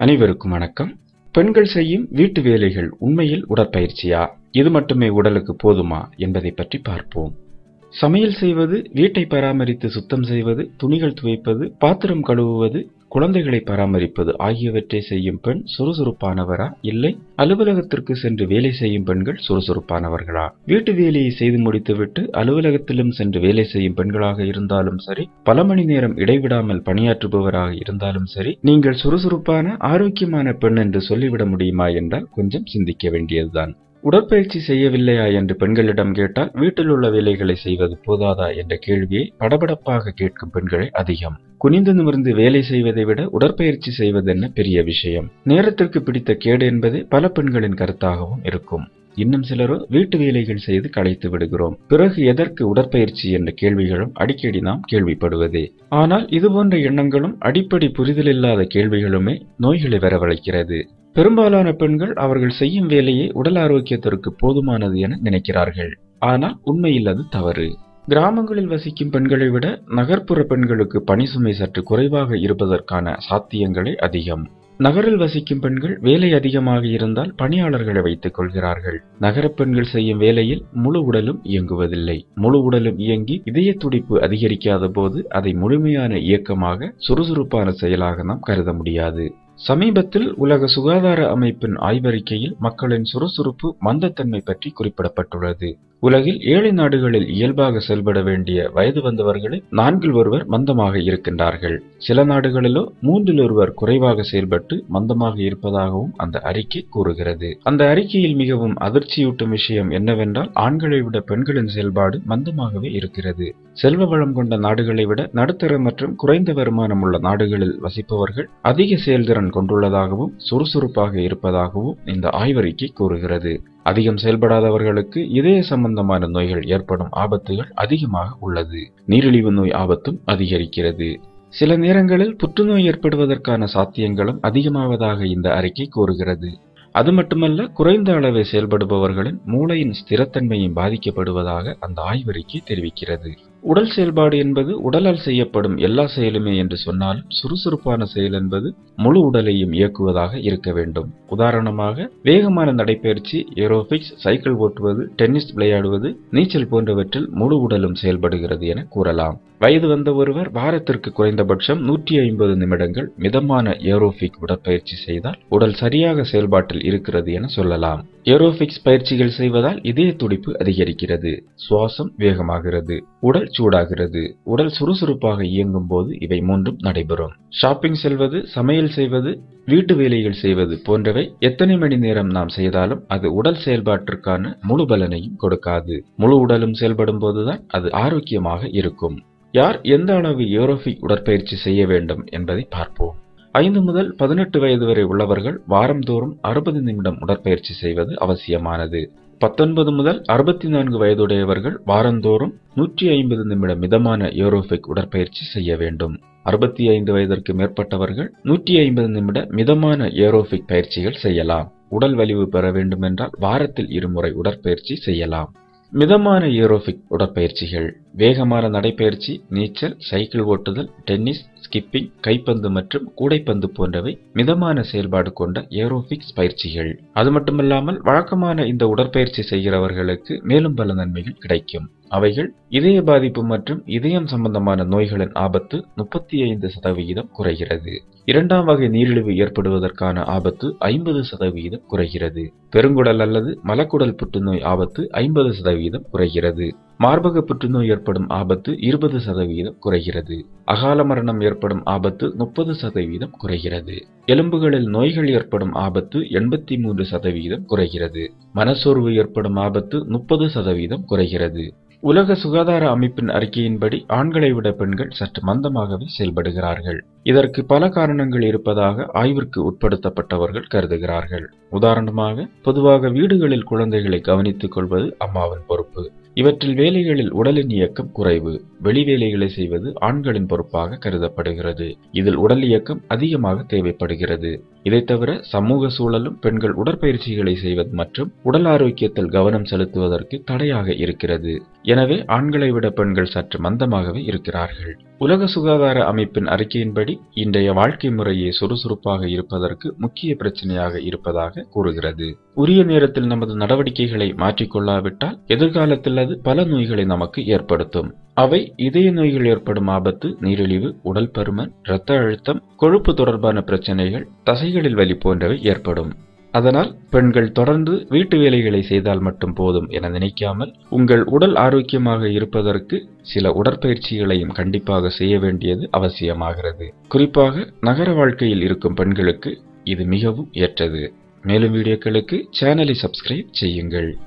அனைவருக்கும் வணக்கம். பெண்கள் செய்யும் வீட்டு வேலைகள் உண்மையில் உடற்பயிற்சியா? இது மட்டுமே உடலுக்கு போதுமா என்பதை பற்றி பார்ப்போம். சமையல் செய்வது வீட்டை பராமரித்து சுத்தம் செய்வது துணிகள் துவைப்பது பாத்திரம் கழுவுவது குழந்தைகளை பராமரிப்பது ஆகியவற்றை செய்யும் பெண் சுறுசுறுப்பானவரா? இல்லை. அலுவலகத்திற்கு சென்று வேலை செய்யும் பெண்கள் சுறுசுறுப்பானவர்களா? வீட்டு வேலையை செய்து முடித்துவிட்டு அலுவலகத்திலும் சென்று வேலை செய்யும் பெண்களாக இருந்தாலும் சரி பல மணி நேரம் இடைவிடாமல் பணியாற்றுபவராக இருந்தாலும் சரி நீங்கள் சுறுசுறுப்பான ஆரோக்கியமான பெண் என்று சொல்லிவிட முடியுமா என்றால் கொஞ்சம் சிந்திக்க வேண்டியதுதான். உடற்பயிற்சி செய்யவில்லையா என்று பெண்களிடம் கேட்டால் வீட்டில் உள்ள வேலைகளை செய்வது போதாதா என்ற கேள்வியை படபடப்பாக கேட்கும் பெண்களே அதிகம். குனிந்து நிமிர்ந்து வேலை செய்வதை விட உடற்பயிற்சி செய்வதென்ன பெரிய விஷயம்? நேரத்திற்கு பிடித்த கேடு என்பது பல பெண்களின் கருத்தாகவும் இருக்கும். இன்னும் சிலரோ வீட்டு வேலைகள் செய்து களைத்து விடுகிறோம். பிறகு எதற்கு உடற்பயிற்சி என்ற கேள்விகளும் அடிக்கடி நாம் கேள்விப்படுவதே. ஆனால் இதுபோன்ற எண்ணங்களும் அடிப்படை புரிதலில்லாத கேள்விகளுமே நோய்களை வரவழைக்கிறது. பெரும்பாலான பெண்கள் அவர்கள் செய்யும் வேலையை உடல் ஆரோக்கியத்திற்கு போதுமானது என நினைக்கிறார்கள். ஆனால் உண்மையில் அது தவறு. கிராமங்களில் வசிக்கும் பெண்களை விட நகர்ப்புற பெண்களுக்கு பணி சுமை சற்று குறைவாக இருப்பதற்கான சாத்தியங்களே அதிகம். நகரில் வசிக்கும் பெண்கள் வேலை அதிகமாக இருந்தால் பணியாளர்களை வைத்துக் கொள்கிறார்கள். நகரப் பெண்கள் செய்யும் வேலையில் முழு உடலும் இயங்குவதில்லை. முழு உடலும் இயங்கி இதய துடிப்பு அதிகரிக்காத போது அதை முழுமையான இயக்கமாக சுறுசுறுப்பான செயலாக நாம் கருத முடியாது. சமீபத்தில் உலக சுகாதார அமைப்பின் ஆய்வறிக்கையில் மக்களின் சுறுசுறுப்பு மந்தத்தன்மை பற்றி குறிப்பிடப்பட்டுள்ளது. உலகில் ஏழை நாடுகளில் இயல்பாக செயல்பட வேண்டிய வயது வந்தவர்களில் நான்கில் ஒருவர் மந்தமாக இருக்கின்றார்கள். சில நாடுகளிலோ மூன்றில் ஒருவர் குறைவாக செயல்பட்டு மந்தமாக இருப்பதாகவும் அந்த அறிக்கை கூறுகிறது. அந்த அறிக்கையில் மிகவும் அதிர்ச்சியூட்டும் விஷயம் என்னவென்றால் ஆண்களை விட பெண்களின் செயல்பாடு மந்தமாகவே இருக்கிறது. செல்வ வளம் கொண்ட நாடுகளை விட நடுத்தர மற்றும் குறைந்த வருமானம் உள்ள நாடுகளில் வசிப்பவர்கள் அதிக செயல்திறன் கொண்டுள்ளதாகவும் சுறுசுறுப்பாக இருப்பதாகவும் இந்த ஆய்வறிக்கை கூறுகிறது. அதிகம் செயல்படாதவர்களுக்கு இதய சம்பந்தமான நோய்கள் ஏற்படும் ஆபத்துகள் அதிகமாக உள்ளது. நீரிழிவு நோய் ஆபத்தும் அதிகரிக்கிறது. சில நேரங்களில் புற்றுநோய் ஏற்படுவதற்கான சாத்தியங்களும் அதிகமாவதாக இந்த அறிக்கை கூறுகிறது. அது மட்டுமல்ல குறைந்த அளவை செயல்படுபவர்களின் மூளையின் ஸ்திரத்தன்மையும் பாதிக்கப்படுவதாக அந்த ஆய்வறிக்கை தெரிவிக்கிறது. உடல் செயல்பாடு என்பது உடலால் செய்யப்படும் எல்லா செயலுமே என்று சொன்னாலும் சுறுசுறுப்பான செயல் என்பது முழு உடலையும் இயக்குவதாக இருக்க வேண்டும். உதாரணமாக வேகமான நடைபயிற்சி ஏரோபிக்ஸ் சைக்கிள் ஓட்டுவது டென்னிஸ் விளையாடுவது நீச்சல் போன்றவற்றில் முழு உடலும் செயல்படுகிறது என கூறலாம். வயது வந்த ஒருவர் வாரத்திற்கு குறைந்தபட்சம் நூற்றி ஐம்பது நிமிடங்கள் மிதமான ஏரோபிக் உடற்பயிற்சி செய்தால் உடல் சரியாக செயல்பாட்டில் இருக்கிறது என சொல்லலாம். ஏரோபிக்ஸ் பயிற்சிகள் செய்வதால் இதய துடிப்பு அதிகரிக்கிறது சுவாசம் வேகமாகிறது உடல் சூடாகிறது. உடல் சுறுசுறுப்பாக இயங்கும் போது இவை மூன்றும் நடைபெறும். ஷாப்பிங் செல்வது சமையல் செய்வது வீட்டு வேலைகள் செய்வது போன்றவை எத்தனை மணி நேரம் நாம் செய்தாலும் அது உடல் செயல்பாட்டிற்கான முழு பலனையும் கொடுக்காது. முழு உடலும் செயல்படும் போதுதான் அது ஆரோக்கியமாக இருக்கும். யார் எந்த அளவு ஏரோபிக் உடற்பயிற்சி செய்ய வேண்டும் என்பதை பார்ப்போம். ஐந்து முதல் பதினெட்டு வயது வரை உள்ளவர்கள் வாரந்தோறும் அறுபது நிமிடம் உடற்பயிற்சி செய்வது அவசியமானது. பத்தொன்பது முதல் அறுபத்தி நான்கு வயதுடையவர்கள் வாரந்தோறும் நூற்றி ஐம்பது நிமிட மிதமான ஏரோபிக் உடற்பயிற்சி செய்ய வேண்டும். அறுபத்தி ஐந்து வயதிற்கு மேற்பட்டவர்கள் நூற்றி ஐம்பது நிமிட மிதமான ஏரோபிக் பயிற்சிகள் செய்யலாம். உடல் வலிவு பெற வேண்டுமென்றால் வாரத்தில் இருமுறை உடற்பயிற்சி செய்யலாம். மிதமான ஏரோபிக் உடற்பயிற்சிகள் வேகமான நடைப்பயிற்சி நீச்சல் சைக்கிள் ஓட்டுதல் டென்னிஸ் ஸ்கிப்பிங் கைப்பந்து மற்றும் கூடைப்பந்து போன்றவை மிதமான செயல்பாடு கொண்ட ஏரோபிக்ஸ் பயிற்சிகள். அது மட்டுமல்லாமல் வழக்கமான இந்த உடற்பயிற்சி செய்கிறவர்களுக்கு மேலும் பல நன்மைகள் கிடைக்கும். அவைகள் இதய பாதிப்பு மற்றும் இதயம் சம்பந்தமான நோய்களின் ஆபத்து முப்பத்தி ஐந்து சதவிகிதம் குறைகிறது. இரண்டாம் வகை நீரிழிவு ஏற்படுவதற்கான ஆபத்து ஐம்பது சதவிகிதம் குறைகிறது. பெருங்குடல் அல்லது மலக்குடல் புற்றுநோய் ஆபத்து ஐம்பது சதவிகிதம் குறைகிறது. மார்பக புற்றுநோய் ஏற்படும் ஆபத்து இருபது சதவீதம் குறைகிறது. அகால மரணம் ஏற்படும் ஆபத்து முப்பது சதவீதம் குறைகிறது. எலும்புகளில் நோய்கள் ஏற்படும் ஆபத்து எண்பத்தி மூன்று சதவீதம் குறைகிறது. மனசோர்வு ஏற்படும் ஆபத்து முப்பது சதவீதம் குறைகிறது. உலக சுகாதார அமைப்பின் அறிக்கையின்படி ஆண்களை விட பெண்கள் சற்று மந்தமாகவே செயல்படுகிறார்கள். இதற்கு பல காரணங்கள் இருப்பதாக ஆய்விற்கு உட்படுத்தப்பட்டவர்கள் கருதுகிறார்கள். உதாரணமாக பொதுவாக வீடுகளில் குழந்தைகளை கவனித்துக் கொள்வது அம்மாவின் பொறுப்பு. இவற்றில் வேலைகளில் உடலின் இயக்கம் குறைவு. வெளி வேலைகளை செய்வது ஆண்களின் பொறுப்பாக கருதப்படுகிறது. இதில் உடல் இயக்கம் அதிகமாக தேவைப்படுகிறது. இதை தவிர சமூக சூழலும் பெண்கள் உடற்பயிற்சிகளை செய்வது மற்றும் உடல் ஆரோக்கியத்தில் கவனம் செலுத்துவதற்கு தடையாக இருக்கிறது. எனவே ஆண்களை விட பெண்கள் சற்று மந்தமாகவே இருக்கிறார்கள். உலக சுகாதார அமைப்பின் அறிக்கையின்படி இன்றைய வாழ்க்கை முறையே சுறுசுறுப்பாக இருப்பதற்கு முக்கிய பிரச்சனையாக இருப்பதாக கூறுகிறது. உரிய நேரத்தில் நமது நடவடிக்கைகளை மாற்றிக்கொள்ளாவிட்டால் எதிர்காலத்தில் அது பல நோய்களை நமக்கு ஏற்படுத்தும். அவை இதய நோய்கள் ஏற்படும் ஆபத்து நீரிழிவு உடல் பருமன் இரத்த அழுத்தம் கொழுப்பு தொடர்பான பிரச்சனைகள் தசைகளில் வலி போன்றவை ஏற்படும். அதனால் பெண்கள் தொடர்ந்து வீட்டு வேலைகளை செய்தால் மட்டும் போதும் என நினைக்காமல் உங்கள் உடல் ஆரோக்கியமாக இருப்பதற்கு சில உடற்பயிற்சிகளையும் கண்டிப்பாக செய்ய வேண்டியது அவசியமாகிறது. குறிப்பாக நகர வாழ்க்கையில் இருக்கும் பெண்களுக்கு இது மிகவும் ஏற்றது. மேலும் வீடியோக்களுக்கு சேனலை சப்ஸ்கிரைப் செய்யுங்கள்.